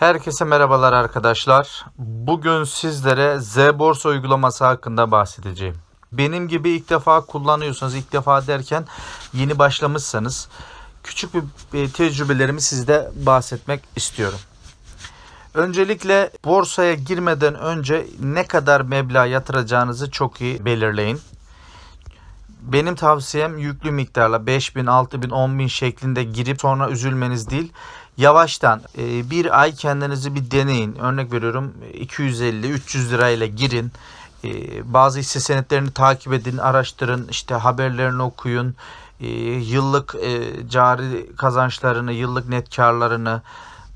Herkese merhabalar arkadaşlar. Bugün sizlere Z Borsa uygulaması hakkında bahsedeceğim. Benim gibi ilk defa kullanıyorsanız, ilk defa derken yeni başlamışsanız küçük bir tecrübelerimi sizde bahsetmek istiyorum. Öncelikle borsaya girmeden önce ne kadar meblağ yatıracağınızı çok iyi belirleyin. Benim tavsiyem yüklü miktarla 5000, 6000, 10000 şeklinde girip sonra üzülmeniz değil. Yavaştan e, bir ay kendinizi bir deneyin. Örnek veriyorum 250-300 lirayla girin. E, bazı hisse senetlerini takip edin, araştırın, işte haberlerini okuyun. E, yıllık cari kazançlarını, yıllık net karlarını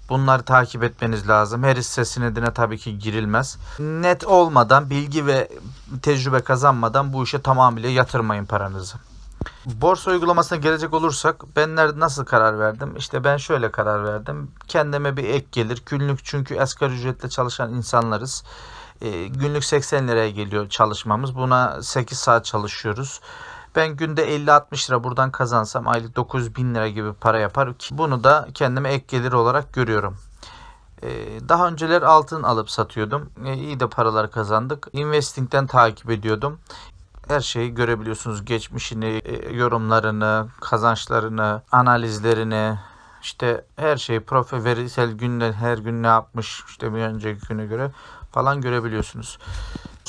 bunları takip etmeniz lazım. Her hisse senedine tabii ki girilmez. Net olmadan, bilgi ve tecrübe kazanmadan bu işe tamamıyla yatırmayın paranızı. Borsa uygulamasına gelecek olursak ben nerede nasıl karar verdim? İşte ben şöyle karar verdim. Kendime bir ek gelir. Günlük çünkü asgari ücretle çalışan insanlarız. E, günlük 80 liraya geliyor çalışmamız. Buna 8 saat çalışıyoruz. Ben günde 50-60 lira buradan kazansam aylık 9 bin lira gibi para yapar bunu da kendime ek gelir olarak görüyorum. Ee, Daha önceler altın alıp satıyordum. Ee, İyi de paralar kazandık. Investing'den takip ediyordum. Her şeyi görebiliyorsunuz. Geçmişini, e, yorumlarını, kazançlarını, analizlerini, işte her şeyi profe verisel günde her gün ne yapmış işte bir önceki güne göre falan görebiliyorsunuz.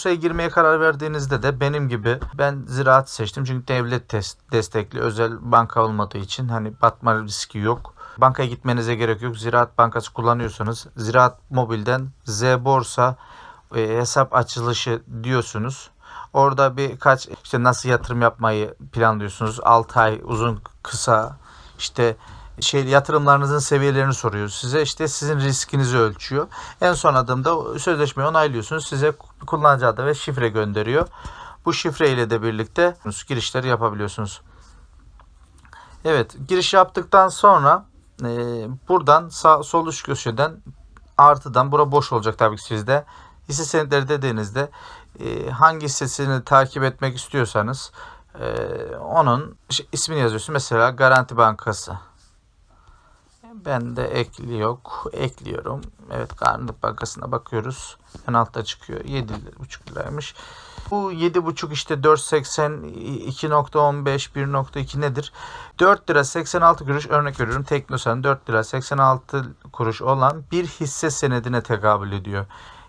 Borsaya girmeye karar verdiğinizde de benim gibi ben ziraat seçtim. Çünkü devlet tes- destekli özel banka olmadığı için hani batma riski yok. Bankaya gitmenize gerek yok. Ziraat Bankası kullanıyorsanız Ziraat Mobil'den Z Borsa e, hesap açılışı diyorsunuz. Orada birkaç işte nasıl yatırım yapmayı planlıyorsunuz. 6 ay uzun kısa işte şey yatırımlarınızın seviyelerini soruyor size. işte sizin riskinizi ölçüyor. En son adımda sözleşmeyi onaylıyorsunuz. Size kullanıcı adı ve şifre gönderiyor. Bu şifre ile de birlikte girişleri yapabiliyorsunuz. Evet, giriş yaptıktan sonra e, buradan sağ sol üst köşeden artıdan bura boş olacak tabii ki sizde. Hisse senetleri dediğinizde e, hangi hissesini takip etmek istiyorsanız e, onun ismini yazıyorsun. Mesela Garanti Bankası. Ben de ekli yok. Ekliyorum. Evet Garanti Bankası'na bakıyoruz. En altta çıkıyor. 7,5 liraymış. Bu 7,5 işte 4.80 2.15 1.2 nedir? 4 lira 86 kuruş örnek veriyorum. Teknosan 4 lira 86 kuruş olan bir hisse senedine tekabül ediyor.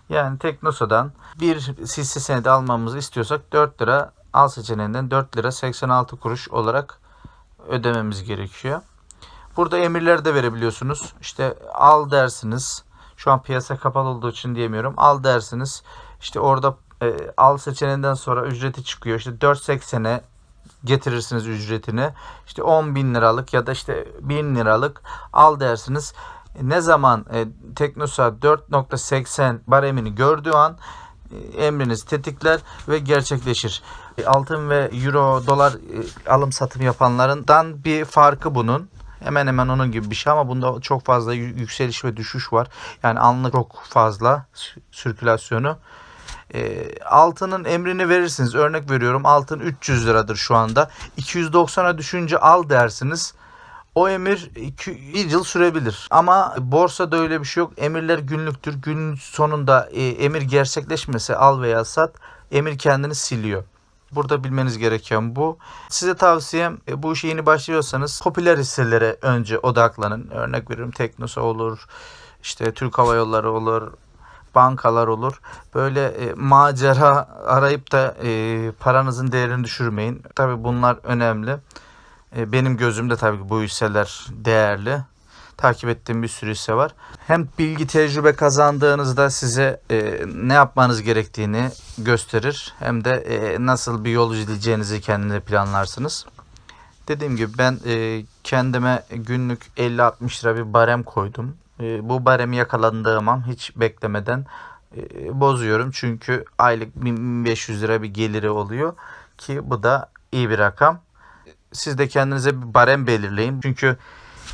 Yani Teknosa'dan bir hisse senedi almamızı istiyorsak 4 lira al seçeneğinden 4 lira 86 kuruş olarak ödememiz gerekiyor. Burada emirleri de verebiliyorsunuz. İşte al dersiniz. Şu an piyasa kapalı olduğu için diyemiyorum. Al dersiniz. İşte orada e, al seçeneğinden sonra ücreti çıkıyor. İşte 4.80'e getirirsiniz ücretini. İşte 10 bin liralık ya da işte 1000 liralık al dersiniz. E, Ne zaman e, Teknosa 4.80 baremini gördüğü an e, emriniz tetikler ve gerçekleşir. E, Altın ve euro, dolar e, alım satım yapanlarından bir farkı bunun. Hemen hemen onun gibi bir şey ama bunda çok fazla yü- yükseliş ve düşüş var. Yani anlık çok fazla sirkülasyonu. E, altının emrini verirsiniz. Örnek veriyorum altın 300 liradır şu anda. 290'a düşünce al dersiniz. O emir iki, bir yıl sürebilir. Ama borsada öyle bir şey yok. Emirler günlüktür. Gün sonunda e, emir gerçekleşmese al veya sat emir kendini siliyor. Burada bilmeniz gereken bu. Size tavsiyem e, bu işe yeni başlıyorsanız popüler hisselere önce odaklanın. Örnek veriyorum Teknosa olur, işte Türk Hava Yolları olur, bankalar olur. Böyle e, macera arayıp da e, paranızın değerini düşürmeyin. Tabii bunlar önemli. E, benim gözümde tabii ki bu hisseler değerli. Takip ettiğim bir sürü hisse var. Hem bilgi tecrübe kazandığınızda size e, ne yapmanız gerektiğini gösterir. Hem de e, nasıl bir yol izleyeceğinizi kendinize planlarsınız. Dediğim gibi ben e, kendime günlük 50-60 lira bir barem koydum. E, bu baremi yakalandığım an hiç beklemeden e, bozuyorum. Çünkü aylık 1500 lira bir geliri oluyor ki bu da iyi bir rakam. Siz de kendinize bir barem belirleyin. Çünkü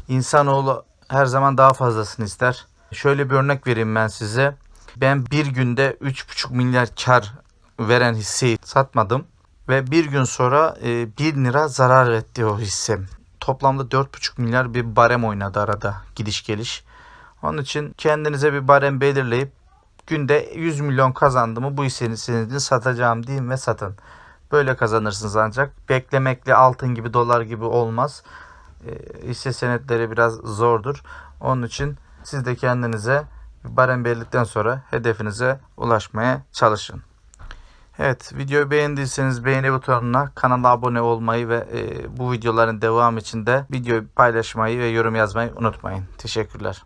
insanoğlu her zaman daha fazlasını ister. Şöyle bir örnek vereyim ben size. Ben bir günde 3,5 milyar kar veren hisseyi satmadım. Ve bir gün sonra e, 1 lira zarar etti o hissem. Toplamda 4,5 milyar bir barem oynadı arada gidiş geliş. Onun için kendinize bir barem belirleyip günde 100 milyon kazandı mı bu hisseni senedini satacağım deyin ve satın. Böyle kazanırsınız ancak. Beklemekle altın gibi dolar gibi olmaz. E, hisse senetleri biraz zordur. Onun için siz de kendinize barem belirledikten sonra hedefinize ulaşmaya çalışın. Evet videoyu beğendiyseniz beğeni butonuna kanala abone olmayı ve e, bu videoların devamı için de videoyu paylaşmayı ve yorum yazmayı unutmayın. Teşekkürler.